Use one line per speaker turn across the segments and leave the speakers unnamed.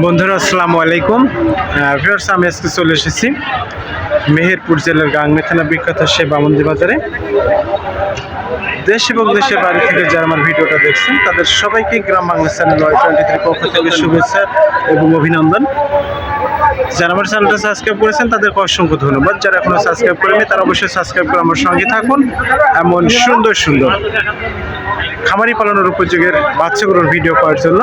বন্ধুরা, আসসালামু আলাইকুম। ভিউয়ার্স আমি আজকে চলে এসেছি মেহেরপুর জেলার গাংনি থানা বিখ্যাত সে বামন্দি বাজারে। দেশ এবং দেশের বাড়ি থেকে যারা আমার ভিডিওটা দেখছেন, তাদের সবাইকে Gram Bangla channel Y twenty three পক্ষ থেকে শুভেচ্ছা এবং অভিনন্দন। যারা আমার চ্যানেলটা সাবস্ক্রাইব করেছেন, তাদেরকে অসংখ্য ধন্যবাদ। যারা এখনও সাবস্ক্রাইব করেনি তারা অবশ্যই সাবস্ক্রাইব করে আমার সঙ্গে থাকুন। এমন সুন্দর সুন্দর খামারি পালনের উপযোগের বাচ্চাগুলোর ভিডিও করার জন্য।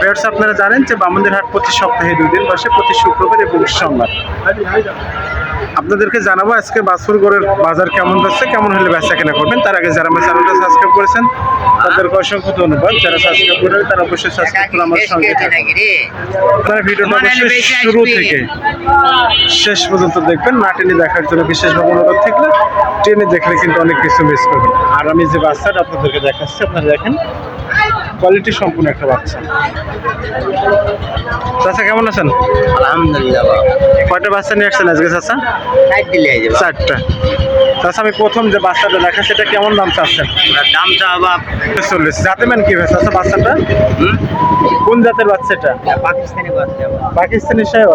ভিউয়ার্স আপনারা জানেন যে বামন্দির হাট প্রতি সপ্তাহে দুই দিন বসে প্রতি শুক্রবার এবং সোমবার। আপনাদেরকে জানাব আজকে বাছুরগড়ের বাজার কেমন যাচ্ছে কেমন হলে বেচা কেনা করবেন। তার আগে যারা আমার চ্যানেলটা সাবস্ক্রাইব করেছেন তাদেরকে অসংখ্য ধন্যবাদ। যারা সাবস্ক্রাইব করেন তারা অবশ্যই সাবস্ক্রাইব করে আমার সঙ্গে আপনারা ভিডিওটা অবশ্যই শুরু থেকে শেষ পর্যন্ত দেখবেন। না টেনে দেখার জন্য বিশেষভাবে অনুরোধ থাকলে টেনে দেখলে কিন্তু অনেক কিছু মিস করবেন। আর আমি যে বাচ্চাটা আপনাদেরকে দেখাচ্ছি আপনারা দেখেন কোয়ালিটি সম্পূর্ণ একটা বাচ্চা। চাচা কেমন আছেন?
আলহামদুলিল্লাহ
কয়টা বাচ্চা নিয়ে আসছেন আজকে চাচা? চারটা চাচা আমি প্রথম যে বাচ্চাটা দেখা সেটা কেমন দাম চাচ্ছেন?
দামটা বাপ
চল্লিশ জাতে মান কি হয়েছে চাচা বাচ্চাটা? কোন জাতের বাচ্চা এটা?
এটা পাকিস্তানি বাচ্চা
পাকিস্তানি সাহেব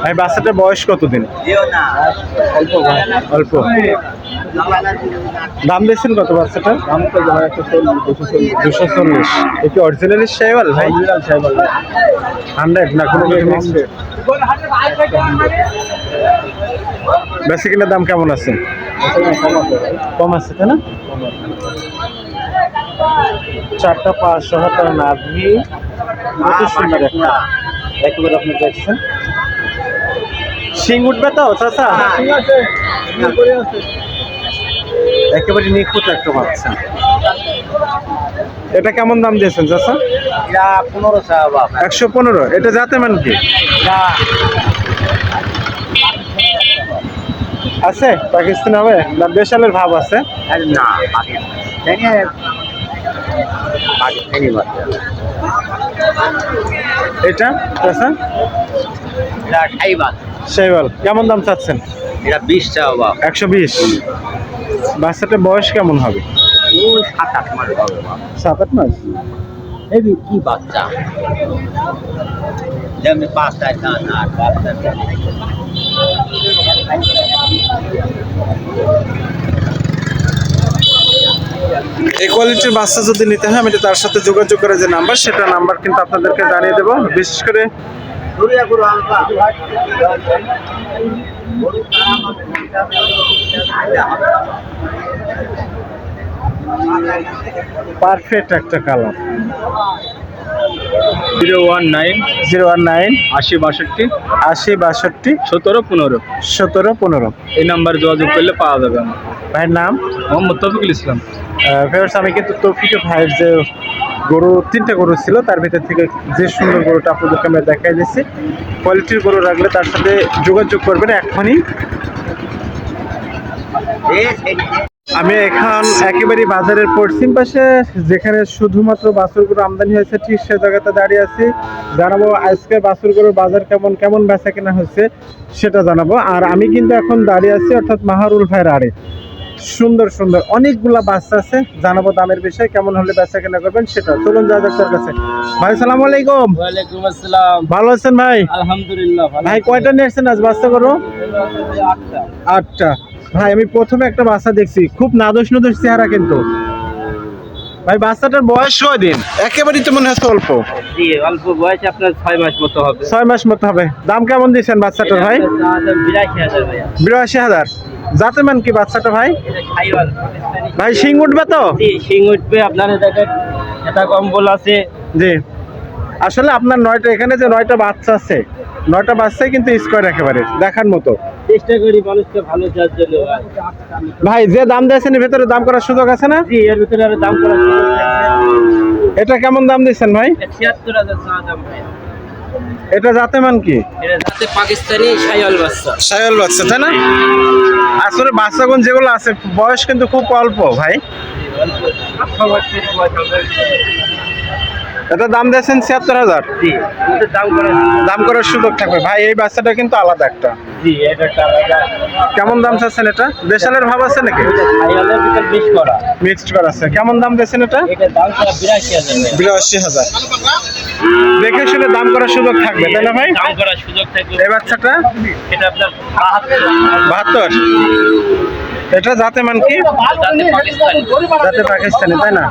ভাই বাচ্চাটার বয়স কতদিন? অল্প। দাম দিয়েছেন কত বাচ্চাটা? দাম তো দুশো চল্লিশ। এটি অরিজিনালি সাইওয়াল ভাই? হান্ড্রেড না কোনো মিক্স বেশি কিনা দাম কেমন আছে? কম আছে তাই না? চারটা পাঁচশো হাজার নাভি কত সুন্দর একটা। একেবারে আপনি দেখছেন। শিং উঠবে তো চাচা? একেবারে নিখুঁত একটা বাচ্চা এটা কেমন দাম দিয়েছেন চাচা?
এটা পনেরোশো
একশো পনেরো। এটা যাতে মান কি? আছে? পাকিস্তান হবে? না বেশালের ভাব আছে?
না
এটা চাচা?
খাইবা
শেওয়াল কেমন দাম চাচ্ছেন?
এটা বিশ বাপ
একশো বিশ। বাচ্চাটার বয়স কেমন হবে?
সাত আট মাস হবে
সাত আট মাস?
এই কি বাচ্চা? যেমনি পাঁচটায় দান আর বাচ্চা
এই কোয়ালিটির বাচ্চা যদি নিতে হয় আমি তার সাথে যোগাযোগ করে যে নাম্বার সেটা নাম্বার কিন্তু আপনাদেরকে জানিয়ে দেবো। বিশেষ করে পারফেক্ট একটা colour
zero one nine
zero one nine
আশি বাষট্টি
আশি বাষট্টি
সতেরো পনেরো।
সতেরো পনেরো।
এই নাম্বারে যোগাযোগ করলে পাওয়া যাবে। আমার
ভাইয়ের নাম?
মোহাম্মদ তফিকুল ইসলাম।
ফেরস আমি কিন্তু তৌফিকে ভাইয়ের যে গরু তিনটে গরু ছিল তার ভিতর থেকে যে সুন্দর গরুটা আপনাদেরকে আমরা দেখাই দিচ্ছি। কোয়ালিটির গরু রাখলে তার সাথে যোগাযোগ করবেন এখনই আমি এখন একেবারে বাজারের পশ্চিম পাশে যেখানে শুধুমাত্র বাছুরগুলো আমদানি হয়েছে ঠিক সে জায়গাতে দাঁড়িয়ে আছি। জানাব আজকে বাছুরগুলোর বাজার কেমন কেমন বেচা কেনা হচ্ছে সেটা জানাব। আর আমি কিন্তু এখন দাঁড়িয়ে আছি অর্থাৎ মাহারুল ভাইয়ের আড়ে। সুন্দর সুন্দর। অনেকগুলা বাচ্চা আছে। জানাব দামের বিষয়ে কেমন হলে বেচা কেনা করবেন সেটা। চলুন যা যাক তার কাছে। ভাই সালাম আলাইকুম।
ওয়ালাইকুম আসসালাম।
ভালো আছেন ভাই?
আলহামদুলিল্লাহ
ভাই কয়টা নিয়ে আসছেন আজ বাচ্চা করো
আটটা।
আটটা। ভাই আমি প্রথমে একটা বাচ্চা দেখছি। খুব নাদোষ নদোষ চেহারা কিন্তু। ভাই বাচ্চাটার বয়স কয় দিন একেবারেই তো মনে হচ্ছে অল্প।
জি অল্প বয়সে আপনার ছয় মাস মতো হবে।
ছয় মাস মতো হবে। দাম কেমন দিয়েছেন বাচ্চাটার ভাই?
বিরাশি হাজার
বিরাশি হাজার। যাতে মান কি বাচ্চাটা ভাই? ভাই শিং উঠবে তো?
শিং উঠবে আপনার দেখেন এটা কম্বল আছে।
জি। আসলে আপনার নয়টা এখানে যে নয়টা বাচ্চা আছে নয়টা বাচ্চাই কিন্তু স্কোয়ার একেবারে দেখার মতো।
চেষ্টা করি মানুষকে ভালো চার জন্য। ভাই।
যে দাম দিয়েছেন এর ভেতরে দাম করার সুযোগ আছে না?
জি এর ভিতরে আরও দাম করা
এটা কেমন দাম দিচ্ছেন ভাই?
ছিয়াত্তর হাজার দাম। ভাই
এটা জাতে মান কি?
এটা জাতে পাকিস্তানি শায়াল বাচ্চা।
শায়াল বাচ্চা তাই না? আসলে বাচ্চাগুন যেগুলো আছে বয়স কিন্তু খুব অল্প ভাই। এটা দাম দিয়েছেন ছিয়াত্তর হাজার।
দাম
করার সুযোগ। থাকবে। ভাই এই বাচ্চাটা কিন্তু আলাদা একটা। কেমন দাম চাচ্ছেন এটা? দেশালের ভাব আছে নাকি? মিক্সড করা। আছে। কেমন দাম দিয়েছেন এটা?
বিরাশি হাজার।
দেখে শুনে দাম করার সুযোগ থাকবে তাই না ভাই?
দাম করার সুযোগ থাকবে।
এই বাচ্চাটা?
এটা আপনার বাহাত্তর।
এটা জাতে মান কি?
যাতে পাকিস্তানি।
তাই না?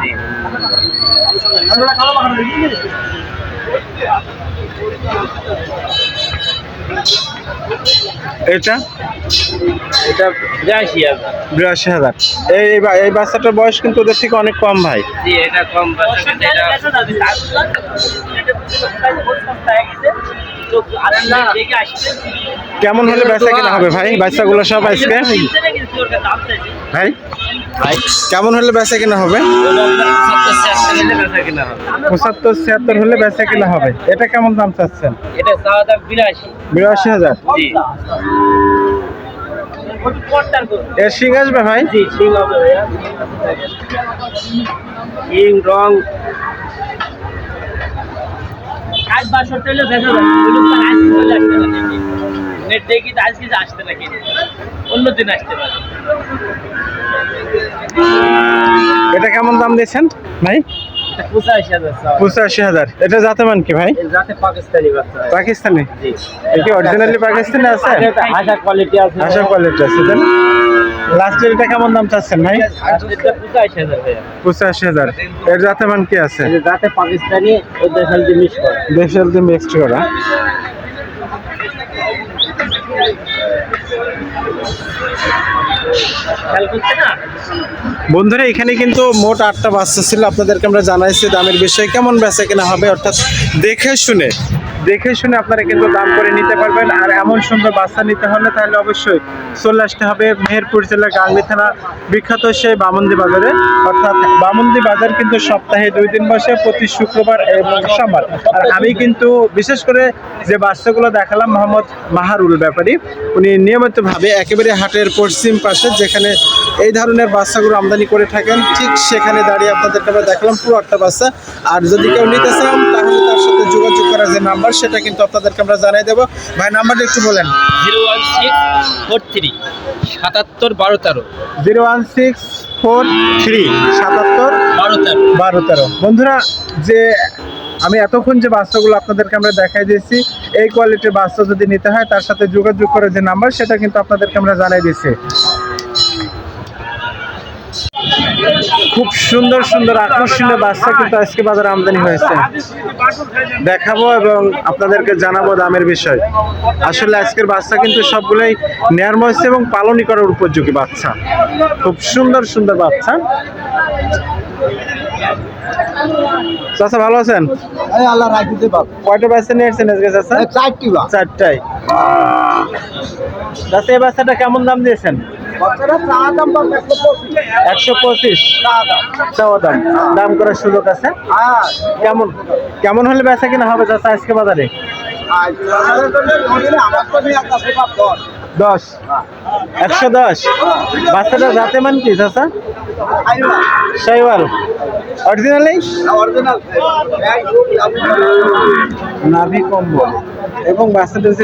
এটা?
এটা বিরাশি হাজার।
বিরাশি হাজার। এই এই বা- এই বাচ্চাটার বয়স কিন্তু ওদের থেকে অনেক কম ভাই।
এটা কম বাচ্চা এটা
কেমন হলে বেচা কিনা হবে ভাই? বাচ্চাগুলো সব আজকে? ভাই?
ভাই।
কেমন হলে বেচা কিনা হবে? পঁচাত্তর ছিয়াত্তর হলে বেচা কিনা হবে। এটা কেমন দাম চাচ্ছেন?
বিরাশি।
হাজার। এর শিং আসবে ভাই?
রং। আজ বাষট্টি হলে ভেসে যাবে ওই লোকটা আজকে চলে আসতে না। নেট দেখি তো আজকে আসতে নাকি? অন্য দিন আসতে পারে।
এটা কেমন দাম দিয়েছেন ভাই?
পঁচাশি হাজার
এটা জাতে মান কি ভাই?
পাকিস্তানি।
পাকিস্তানি? অরিজিনালি পাকিস্তানি আছে?
এটা কোয়ালিটি আছে।
আশা কোয়ালিটি আছে তাই লাস্টের এটা কেমন দাম চাচ্ছেন ভাই?
পঁচাশি হাজার।
এর জাতে মান কি আছে?
যাতে পাকিস্তানি ও দেশাল জিনিস করে।
মিক্সড করা। বন্ধুরা এখানে কিন্তু মোট আটটা বাচ্চা ছিল। আপনাদেরকে আমরা জানাইছি দামের বিষয়ে কেমন বেচা কেনা হবে অর্থাৎ দেখে শুনে। দেখে শুনে আপনারা কিন্তু দাম করে নিতে পারবেন। আর এমন সুন্দর বাচ্চা নিতে হলে তাহলে অবশ্যই চলে আসতে হবে মেহেরপুর জেলার গাংলি থানা, বিখ্যাত সেই বামন্দি বাজারে। অর্থাৎ বামন্দি বাজার কিন্তু সপ্তাহে দুই দিন বসে, প্রতি শুক্রবার এবং সোমবার। আর আমি কিন্তু বিশেষ করে যে বাচ্চাগুলো দেখালাম, মোহাম্মদ মাহারুল ব্যাপারী, উনি নিয়মিতভাবে একেবারে হাটের পশ্চিম পাশে, যেখানে এই ধরনের বাচ্চাগুলো আমদানি করে থাকেন, ঠিক সেখানে দাঁড়িয়ে আপনাদেরকে আমরা দেখালাম, পুরো একটা বাচ্চা। আর যদি কেউ নিতে চান করার যে নাম্বার সেটা কিন্তু আপনাদেরকে আমরা জানাই দেবো। ভাই নাম্বারটা একটু বলেন।
Zero one six four three সাতাত্তর বারো তেরো।
Zero one six four three সাতাত্তর
বারো তেরো।
বারো তেরো। বন্ধুরা যে আমি এতক্ষণ যে বাচ্চাগুলো আপনাদেরকে আমরা দেখাই দিয়েছি এই কোয়ালিটির বাচ্চা যদি নিতে হয় তার সাথে যোগাযোগ করে যে নাম্বার সেটা কিন্তু আপনাদেরকে আমরা জানাই দিয়েছি। খুব সুন্দর সুন্দর আকর্ষণীয় বাচ্চা কিন্তু আজকে বাজারে আমদানি হয়েছে। দেখাবো এবং আপনাদেরকে জানাব দামের বিষয়। আসলে আজকের বাচ্চা কিন্তু সবগুলোই নেয়ার হয়েছে এবং পালনই করার উপযোগী বাচ্চা। খুব সুন্দর সুন্দর বাচ্চা। চাচা ভালো আছেন?
আল্লাহ রাখিতে বাপ
কয়টা বাচ্চা নিয়েছেন আজকে চাচা?
চারটি
চারটাই। চাচা এই বাচ্চাটা কেমন দাম দিয়েছেন?
একশো পঁচিশ।
চাওয়া দাম। দাম। করার সুযোগ আছে?
হ্যাঁ।
কেমন কেমন হলে বেচা কিনা হবে চাচা আজকে বাজারে?
দশ।
একশো দশ? বাচ্চাটা যাতে মান কি চাচা? সাইওয়াল। Originally
original.
নাভি কম্বল। এবং বাচ্চাটা যে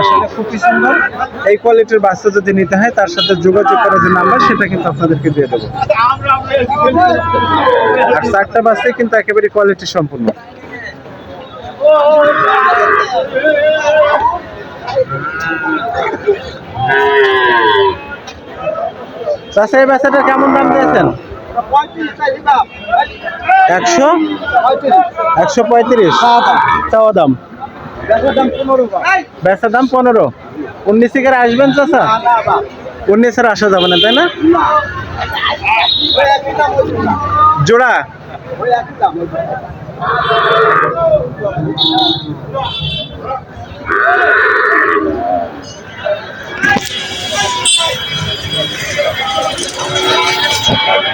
আসলে খুবই সুন্দর। এই কোয়ালিটির বাচ্চা যদি নিতে হয়, তার সাথে যোগাযোগ করার যে নাম্বার সেটা কিন্তু আপনাদেরকে দিয়ে দেবো। আর চারটা বাচ্চা কিন্তু একেবারে কোয়ালিটি সম্পূর্ণ। চাষা এই বাচ্চাটা কেমন দাম দিয়েছেন? একশো? একশো পঁয়ত্রিশ? চাওয়া দাম।
বেচার দাম পনেরো
উনিশ থেকে আসবেন
বাপ
উনিশের আসা যাবে না তাই না? জোড়া।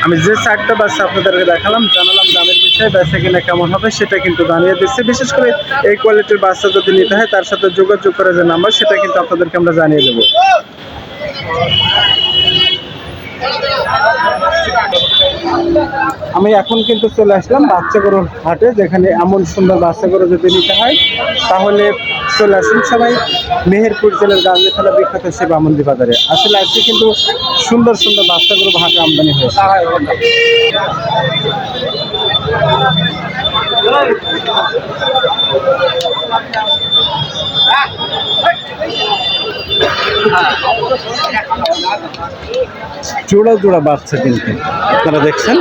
আমি যে চারটা বাচ্চা আপনাদেরকে দেখালাম, জানালাম দামের বিষয়ে, বেচা কিনা কেমন হবে সেটা কিন্তু জানিয়ে দিচ্ছে। বিশেষ করে এই কোয়ালিটির বাচ্চা যদি নিতে হয়, তার সাথে যোগাযোগ করে যে নাম্বার সেটা কিন্তু আপনাদেরকে আমরা জানিয়ে দেবো। আমি এখন কিন্তু চলে আসলাম বাচ্চা গরুর হাটে, যেখানে এমন সুন্দর বাচ্চা গরু যদি নিতে হয়, তাহলে চলে আসুন সবাই। মেহেরপুর জেলার গাঙ্গি থানা বিখ্যাত সে বামন্দি বাজারে। আসলে আজকে কিন্তু সুন্দর সুন্দর বাচ্চা গরু হাটে আমদানি হয়েছে। জোড়া জোড়া বাচ্চা কিন্তু, আপনারা দেখছেন?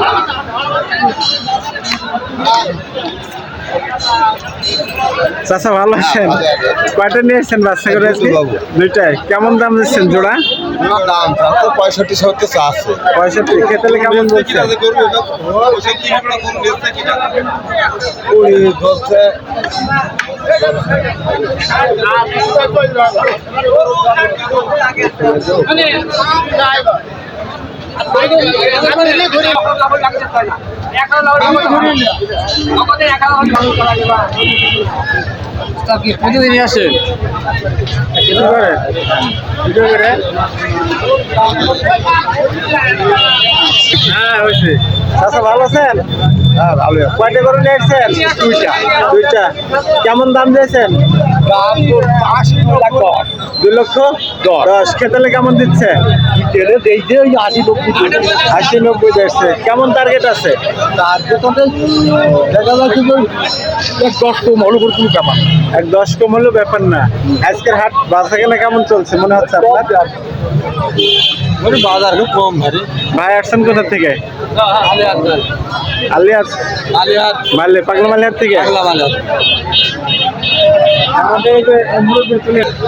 চাচা ভালো আছেন? কয়টা নিয়ে নিয়েছেন বাচ্চা করে আজকে? দুইটাই কেমন দাম দিচ্ছেন জোড়া?
দাম তো পঁয়ষট্টি সত্তর আছে।
পঁয়ষট্টি খেতে কেমন বলছে
কুড়ি ধরছে।
প্রতিদিনই আসে
কি করে ভিডিও করে হ্যাঁ হয়েছে চাচা ভালো আছেন?
হ্যাঁ
কয়টা করে নিয়েছেন দুইটা। দুইটা। কেমন দাম দিয়েছেন?
দাম
দুই লক্ষ দশ। খেতালে কেমন দিচ্ছে?
আশি নব্বই
আশি নব্বই দিচ্ছে কেমন টার্গেট আছে?
তার দেখা যাচ্ছে এক দশ কম হলো কোনো ব্যাপার
এক দশ কম হলেও ব্যাপার না। আজকের হাট বাসা কেনা কেমন চলছে? মনে হচ্ছে আপনার?
বাজার খুব কম
ভাই আসছেন কোথা থেকে?
আলিয়াত
মারলে পাগলা মালিয়ার থেকে?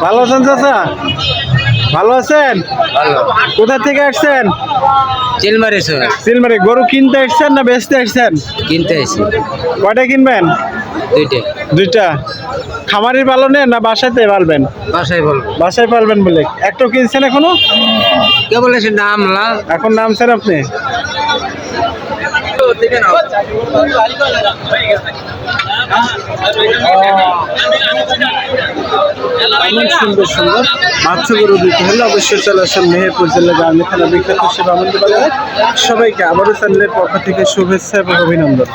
ভালো আছেন চাচা? ভালো আছেন? কোথা থেকে আসছেন?
চিলমারি স্যার
সিলমারি গরু কিনতে আসছেন না বেচতে আসছেন?
কিনতে আসছি
কয়টা কিনবেন?
দুইটা।
দুইটা। খামারের পালনে না বাসাতে পালবেন?
বাসায় বলব।
বাসায় পালবেন বলে। একটাও কিনছেন এখনও?
কে বলেছে নাম লা
এখন নামছেন আপনি? সুন্দর দিতে হলে অবশ্যই চলে আসেন মেহেরপুর জেলা গার্মি থানা বিখ্যাত সেবা আনন্দ বাজারে সবাইকে আবারও চ্যানেলের পক্ষ থেকে শুভেচ্ছা এবং অভিনন্দন।